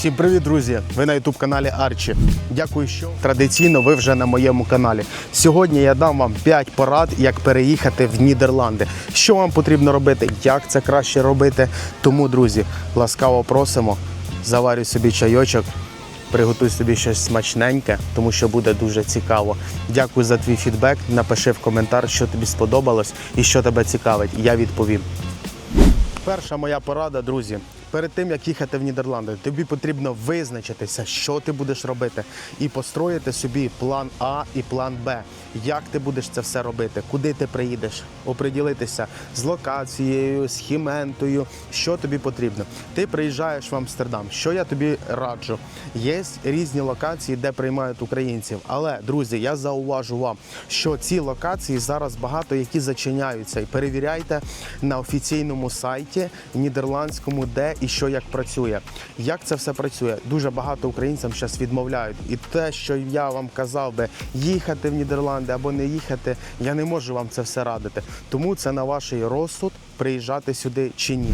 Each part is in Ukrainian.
Всім привіт, друзі! Ви на youtube каналі Арчі. Дякую, що традиційно ви вже на моєму каналі. Сьогодні я дам вам 5 порад, як переїхати в Нідерланди. Що вам потрібно робити, як це краще робити. Тому, друзі, ласкаво просимо. Заварюй собі чайочок, приготуй собі щось смачненьке, тому що буде дуже цікаво. Дякую за твій фідбек. Напиши в коментар, що тобі сподобалось і що тебе цікавить. Я відповім. Перша моя порада, друзі. Перед тим як їхати в Нідерланди, тобі потрібно визначитися, що ти будеш робити, і построїти собі план А і план Б. Як ти будеш це все робити, куди ти приїдеш, оприділитися з локацією, з хіментою, що тобі потрібно. Ти приїжджаєш в Амстердам. Що я тобі раджу? Є різні локації, де приймають українців. Але друзі, я зауважу вам, що ці локації зараз багато які зачиняються. І перевіряйте на офіційному сайті нідерландському, де і що як працює. Як це все працює? Дуже багато українцям зараз відмовляють. І те, що я вам казав би, їхати в Нідерланди або не їхати, я не можу вам це все радити. Тому це на ваш розсуд приїжджати сюди чи ні.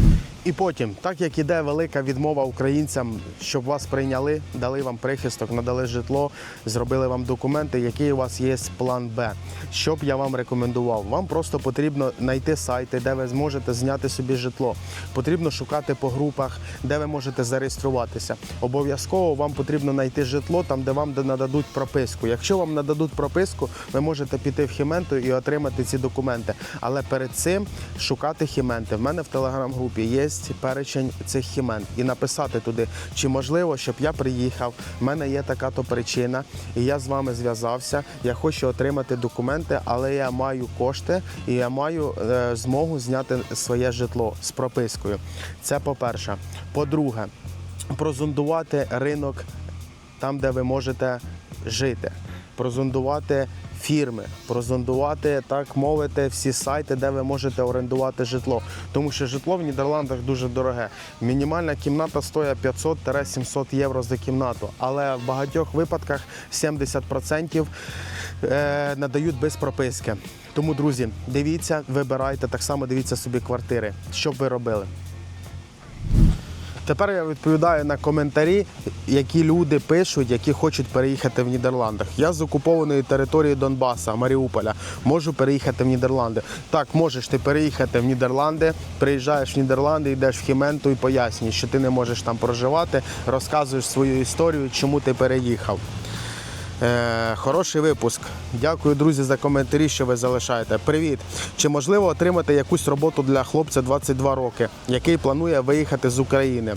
І потім, так як іде велика відмова українцям, щоб вас прийняли, дали вам прихисток, надали житло, зробили вам документи, який у вас є план Б. Що б я вам рекомендував? Вам просто потрібно знайти сайти, де ви зможете зняти собі житло. Потрібно шукати по групах, де ви можете зареєструватися. Обов'язково вам потрібно знайти житло там, де вам нададуть прописку. Якщо вам нададуть прописку, ви можете піти в хіменту і отримати ці документи. Але перед цим шукати хіменти. В мене в телеграм-групі є перечень цих хімент і написати туди, чи можливо, щоб я приїхав. в мене є така то причина, і я з вами зв'язався. Я хочу отримати документи, але я маю кошти і я маю е, змогу зняти своє житло з пропискою. Це по-перше. По-друге, прозондувати ринок там, де ви можете жити, прозондувати фірми, прозондувати, так мовити, всі сайти, де ви можете орендувати житло. Тому що житло в Нідерландах дуже дороге. Мінімальна кімната стоїть 500-700 євро за кімнату, але в багатьох випадках 70% е, надають без прописки. Тому, друзі, дивіться, вибирайте, так само дивіться собі квартири. Що б ви робили? Тепер я відповідаю на коментарі, які люди пишуть, які хочуть переїхати в Нідерландах. Я з окупованої території Донбаса, Маріуполя, можу переїхати в Нідерланди. Так, можеш ти переїхати в Нідерланди, приїжджаєш в Нідерланди, йдеш в Хіменту і пояснюєш, що ти не можеш там проживати, розказуєш свою історію, чому ти переїхав. Е, хороший випуск. Дякую, друзі, за коментарі, що ви залишаєте. Привіт! Чи можливо отримати якусь роботу для хлопця 22 роки, який планує виїхати з України?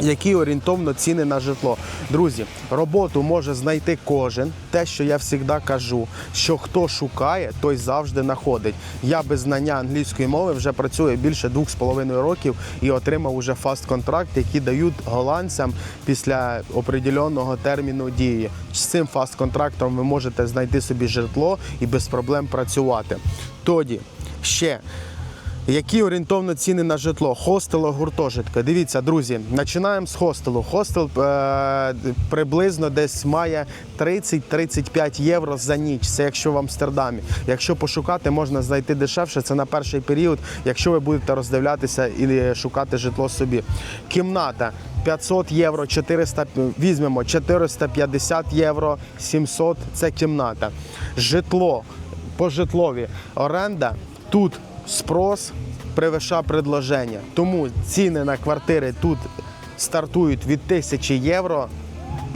Які орієнтовно ціни на житло. Друзі, роботу може знайти кожен. Те, що я завжди кажу, що хто шукає, той завжди знаходить. Я без знання англійської мови вже працюю більше двох з половиною років і отримав уже фаст контракт, який дають голландцям після определеного терміну дії. З цим фаст контрактом ви можете знайти собі житло і без проблем працювати. Тоді ще. Які орієнтовно ціни на житло? Хостело, гуртожитка. Дивіться, друзі, починаємо з хостелу. Хостел е, приблизно десь має 30-35 євро за ніч. Це якщо в Амстердамі. Якщо пошукати, можна знайти дешевше. Це на перший період, якщо ви будете роздивлятися і шукати житло собі. Кімната. 500 євро, 400, візьмемо 450 євро, 700 – це кімната. Житло по житлові оренда тут спрос превиша предложення. Тому ціни на квартири тут стартують від 1000 євро.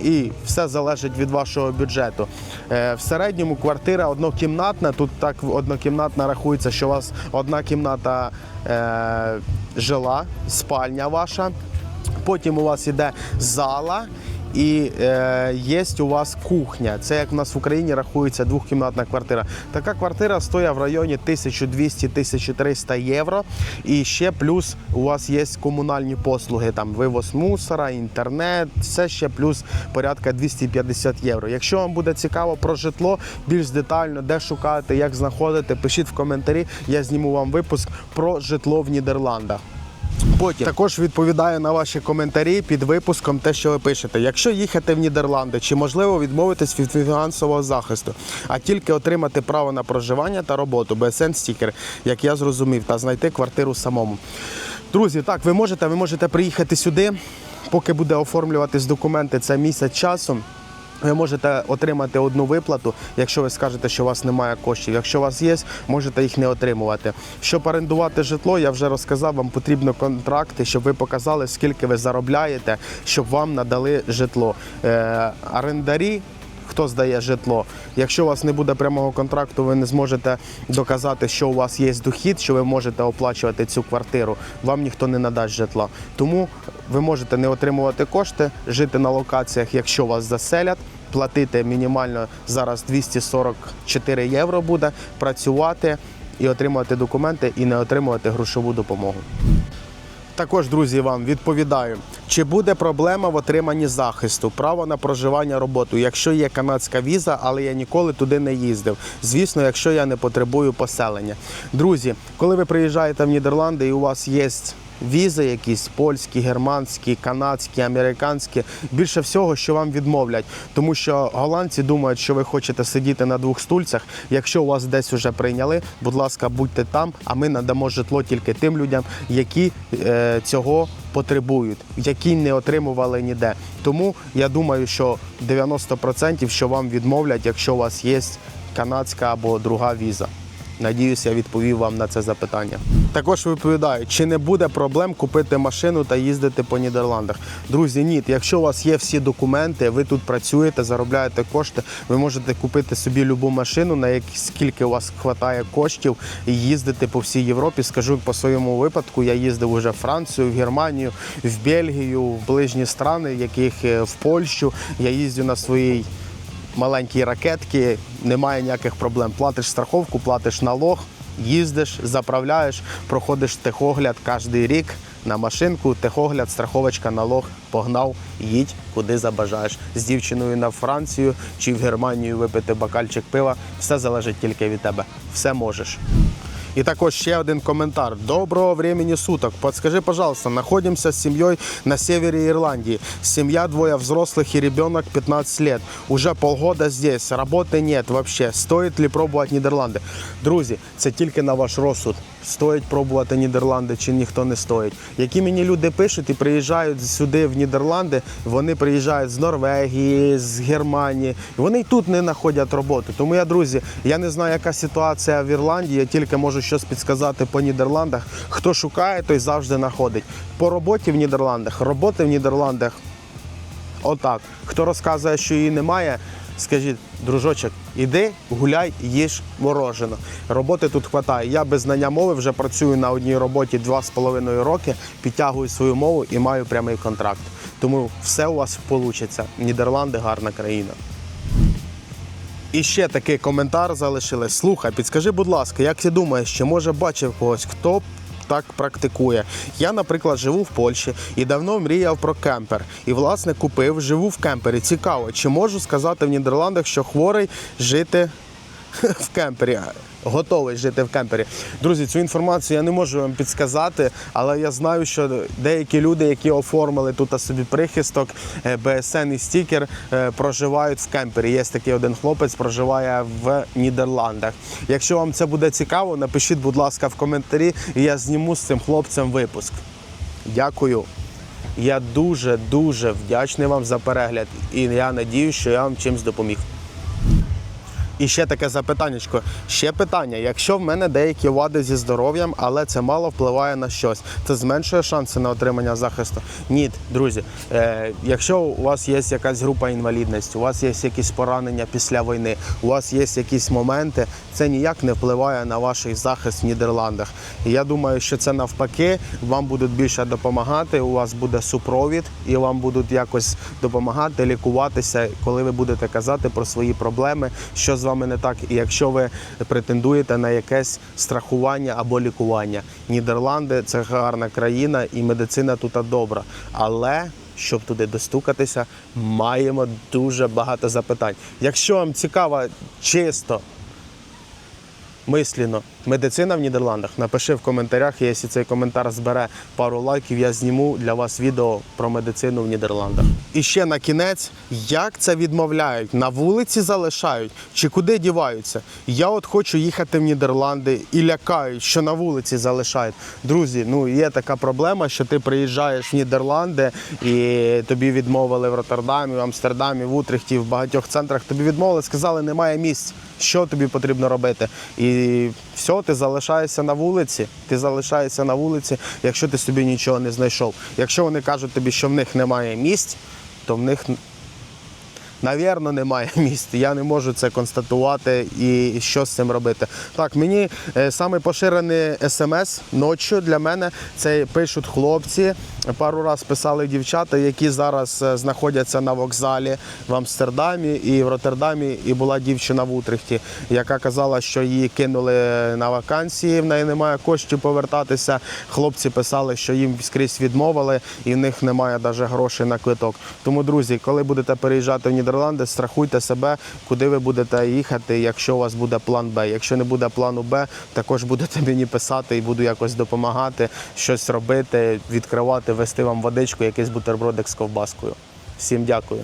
І все залежить від вашого бюджету. Е, В середньому квартира однокімнатна. Тут так однокімнатна рахується, що у вас одна кімната е, жила, спальня ваша. Потім у вас іде зала і е, є у вас кухня. Це як в нас в Україні рахується двохкімнатна квартира. Така квартира стоїть в районі 1200-1300 євро. І ще плюс у вас є комунальні послуги, там вивоз мусора, інтернет, все ще плюс порядка 250 євро. Якщо вам буде цікаво про житло, більш детально, де шукати, як знаходити, пишіть в коментарі. Я зніму вам випуск про житло в Нідерландах. Потім також відповідаю на ваші коментарі під випуском, те, що ви пишете. Якщо їхати в Нідерланди, чи можливо відмовитись від фінансового захисту, а тільки отримати право на проживання та роботу, BSN стікер, як я зрозумів, та знайти квартиру самому. Друзі, так, ви можете, ви можете приїхати сюди. поки буде оформлюватись документи, це місяць часу. Ви можете отримати одну виплату, якщо ви скажете, що у вас немає коштів. Якщо у вас є, можете їх не отримувати. Щоб орендувати житло, я вже розказав, вам потрібно контракти, щоб ви показали, скільки ви заробляєте, щоб вам надали житло. Е, орендарі. Хто здає житло? Якщо у вас не буде прямого контракту, ви не зможете доказати, що у вас є дохід, що ви можете оплачувати цю квартиру. Вам ніхто не надасть житла. Тому ви можете не отримувати кошти, жити на локаціях, якщо вас заселять. Платити мінімально зараз 244 євро буде, працювати і отримувати документи, і не отримувати грошову допомогу. Також, друзі, вам відповідаю, чи буде проблема в отриманні захисту, право на проживання роботу, якщо є канадська віза, але я ніколи туди не їздив. Звісно, якщо я не потребую поселення. Друзі, коли ви приїжджаєте в Нідерланди і у вас є візи, якісь польські, германські, канадські, американські, більше всього, що вам відмовлять, тому що голландці думають, що ви хочете сидіти на двох стульцях. Якщо вас десь вже прийняли, будь ласка, будьте там, а ми надамо житло тільки тим людям, які е, цього потребують, які не отримували ніде. Тому я думаю, що 90% що вам відмовлять, якщо у вас є канадська або друга віза. Надіюсь, я відповів вам на це запитання. Також відповідаю, чи не буде проблем купити машину та їздити по Нідерландах. Друзі, ні, якщо у вас є всі документи, ви тут працюєте, заробляєте кошти, ви можете купити собі любу машину, на які скільки у вас вистачає коштів, і їздити по всій Європі. Скажу по своєму випадку, я їздив уже в Францію, в Германію, в Бельгію, в ближні страни, яких е, в Польщу. Я їздю на своїй маленькі ракетки, немає ніяких проблем. Платиш страховку, платиш налог, їздиш, заправляєш, проходиш техогляд кожен рік на машинку, техогляд, страховочка, налог, погнав, їдь, куди забажаєш. З дівчиною на Францію чи в Германію випити бокальчик пива. Все залежить тільки від тебе. Все можеш. И також ще один коментар. Доброго времени суток. Подскажи, пожалуйста, находимся с семьей на севере Ирландии. Семья, двое взрослых и ребенок 15 лет. Уже полгода здесь. Работы нет вообще. Стоит ли пробувати Нідерланди? Друзі, це тільки на ваш розсуд. Стоїть пробувати Нідерланди чи ніхто не стоїть. Які мені люди пишуть і приїжджають сюди в Нідерланди, вони приїжджають з Норвегії, з Германії. Вони й тут не знаходять роботу. Тому я, друзі, я не знаю, яка ситуація в Ірландії, я тільки можу щось підсказати по Нідерландах. Хто шукає, той завжди знаходить. По роботі в Нідерландах, роботи в Нідерландах Отак. Хто розказує, що її немає, скажіть, дружочок, іди, гуляй, їж морожено. Роботи тут вистачає. Я без знання мови вже працюю на одній роботі два з половиною роки, підтягую свою мову і маю прямий контракт. Тому все у вас вийде. Нідерланди гарна країна. І ще такий коментар залишили. Слухай, підскажи, будь ласка, як ти думаєш, чи може бачив когось, хто так практикує? Я, наприклад, живу в Польщі і давно мріяв про кемпер. І, власне, купив, живу в кемпері. Цікаво, чи можу сказати в Нідерландах, що хворий жити в кемпері. Готовий жити в кемпері. Друзі, цю інформацію я не можу вам підсказати, але я знаю, що деякі люди, які оформили тут собі прихисток, е, БСН і стікер, е, проживають в кемпері. Є такий один хлопець, проживає в Нідерландах. Якщо вам це буде цікаво, напишіть, будь ласка, в коментарі, і я зніму з цим хлопцем випуск. Дякую. Я дуже дуже вдячний вам за перегляд, і я надію, що я вам чимось допоміг. І ще таке запитаннячко. Ще питання: якщо в мене деякі вади зі здоров'ям, але це мало впливає на щось, це зменшує шанси на отримання захисту? Ні, друзі. Е, якщо у вас є якась група інвалідності, у вас є якісь поранення після війни, у вас є якісь моменти, це ніяк не впливає на ваш захист в Нідерландах. Я думаю, що це навпаки, вам будуть більше допомагати. У вас буде супровід, і вам будуть якось допомагати лікуватися, коли ви будете казати про свої проблеми, що з вами не так, і якщо ви претендуєте на якесь страхування або лікування. Нідерланди це гарна країна, і медицина тут добра. Але щоб туди достукатися, маємо дуже багато запитань. Якщо вам цікаво чисто мислено Медицина в Нідерландах. Напиши в коментарях, якщо цей коментар збере пару лайків, я зніму для вас відео про медицину в Нідерландах. І ще на кінець, як це відмовляють? На вулиці залишають чи куди діваються? Я от хочу їхати в Нідерланди і лякають, що на вулиці залишають. Друзі, ну є така проблема, що ти приїжджаєш в Нідерланди і тобі відмовили в Роттердамі, в Амстердамі, в Утрехті, в багатьох центрах. Тобі відмовили, сказали, немає місць. Що тобі потрібно робити? І все, ти залишаєшся на вулиці. Ти залишаєшся на вулиці, якщо ти собі нічого не знайшов. Якщо вони кажуть тобі, що в них немає місць, то в них Навірно, немає місць. Я не можу це констатувати і що з цим робити. Так, мені е, саме поширений смс ночі для мене це пишуть хлопці. Пару раз писали дівчата, які зараз е, знаходяться на вокзалі в Амстердамі і в Роттердамі. І була дівчина в Утрехті, яка казала, що її кинули на вакансії, в неї немає коштів повертатися. Хлопці писали, що їм скрізь відмовили, і в них немає навіть грошей на квиток. Тому, друзі, коли будете переїжджати в Нідерланди, страхуйте себе, куди ви будете їхати, якщо у вас буде план Б. Якщо не буде плану Б, також будете мені писати і буду якось допомагати, щось робити, відкривати, вести вам водичку, якийсь бутербродик з ковбаскою. Всім дякую.